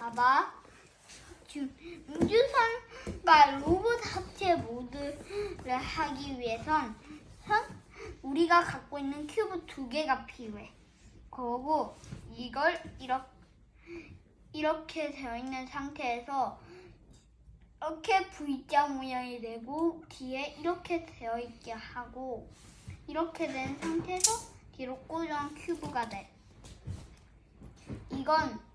봐봐. 우주선과 로봇 합체 모드를 하기 위해선 선 우리가 갖고 있는 큐브 두 개가 필요해. 그리고 이걸 이렇게 이렇게 되어 있는 상태에서 이렇게 V자 모양이 되고 뒤에 이렇게 되어 있게 하고 이렇게 된 상태에서 뒤로 꽂은 큐브가 돼. 이건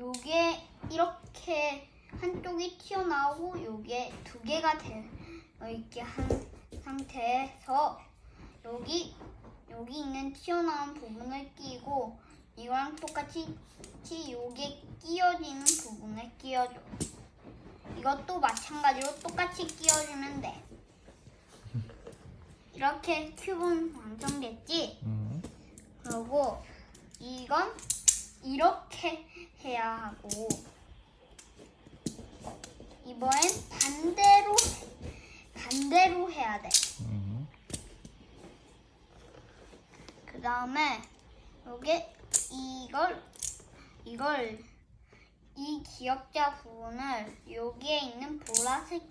요게 이렇게 한쪽이 튀어나오고 요게 두 개가 되어 있게 한 상태에서 여기 여기 있는 튀어나온 부분을 끼고 이거랑 똑같이 치 요게 끼어지는 부분을 끼워줘. 이것도 마찬가지로 똑같이 끼워주면 돼. 이렇게 큐브는 완성됐지? 음. 그리고 이건 이렇게 해야 하고 이번엔 반대로 반대로 해야 돼. 음. 그 다음에 요게 이걸 이걸 이 기역자 부분을 여기에 있는 보라색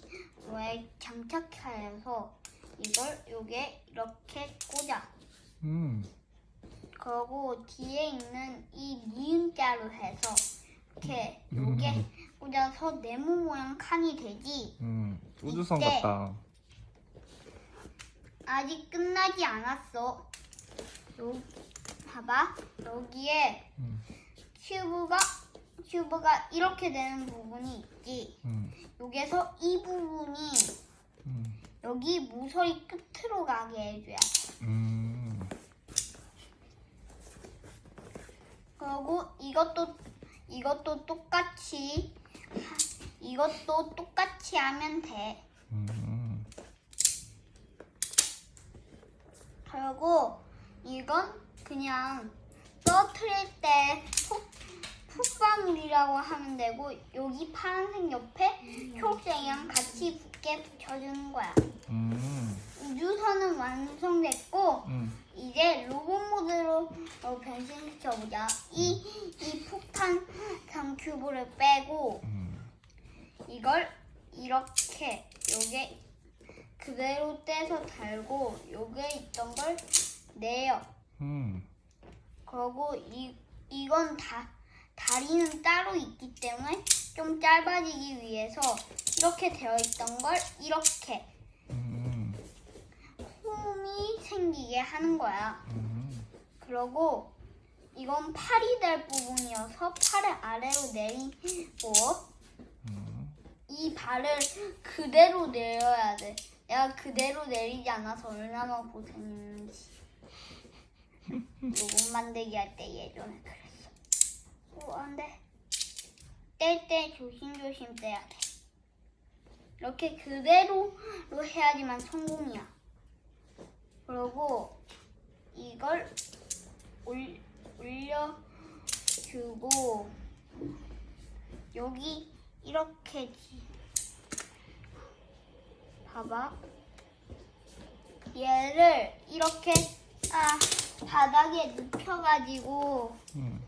에 장착하여서 이걸 여기에 이렇게 꽂아. 음. 그리고 뒤에 있는 이 니은 자로 해서 이렇게 음. 요게 꽂아서 네모 모양 칸이 되지. 음. 우주선 이때- 같다. 아직 끝나지 않았어. 요 봐봐 여기에 음. 큐브가 큐브가 이렇게 되는 부분이 있지. 음. 여기서 이 부분이 음. 여기 모서리 끝으로 가게 해줘야 돼. 음. 그리고 이것도 이것도 똑같이 하- 이것도 똑같이 하면 돼. 음. 그리고 이건 그냥 떨어뜨릴 때 폭, 폭발물이라고 하면 되고 여기 파란색 옆에 초록색이랑 같이 붙게 붙여주는 거야. 음. 우주선은 완성됐고 음. 이제 어, 변신시켜보자. 이, 이 폭탄 상 큐브를 빼고 음. 이걸 이렇게 요게 그대로 떼서 달고 요게 있던 걸 내요. 음. 그리고 이 이건 다 다리는 따로 있기 때문에 좀 짧아지기 위해서 이렇게 되어 있던 걸 이렇게 음. 홈이 생기게 하는 거야. 음. 그리고 이건 팔이 될 부분이어서 팔을 아래로 내리고 음. 이 발을 그대로 내려야 돼. 내가 그대로 내리지 않아서 얼마나 고생했는지. 로봇 만들기 할 때 예전에 그랬어. 오, 안 돼. 뗄 때 조심조심 떼야 돼. 이렇게 그대로 해야지만 성공이야. 그리고 이걸 올, 올려주고 여기 이렇게 지- 봐봐 얘를 이렇게 아 바닥에 눕혀가지고 음.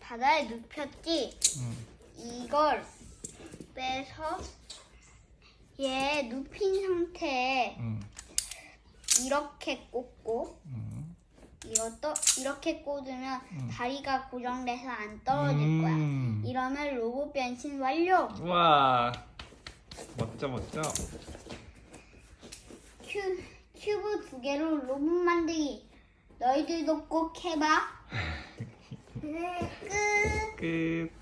바닥에 눕혔지 음. 이걸 빼서 얘 눕힌 상태에 음. 이렇게 꽂고 음. 이것도 이렇게 꽂으면 음. 다리가 고정돼서 안 떨어질 거야. 음. 이러면 로봇 변신 완료. 와. 멋져 멋져. 큐, 큐브 두 개로 로봇 만들기. 너희들도 꼭 해봐. 끝. 끝.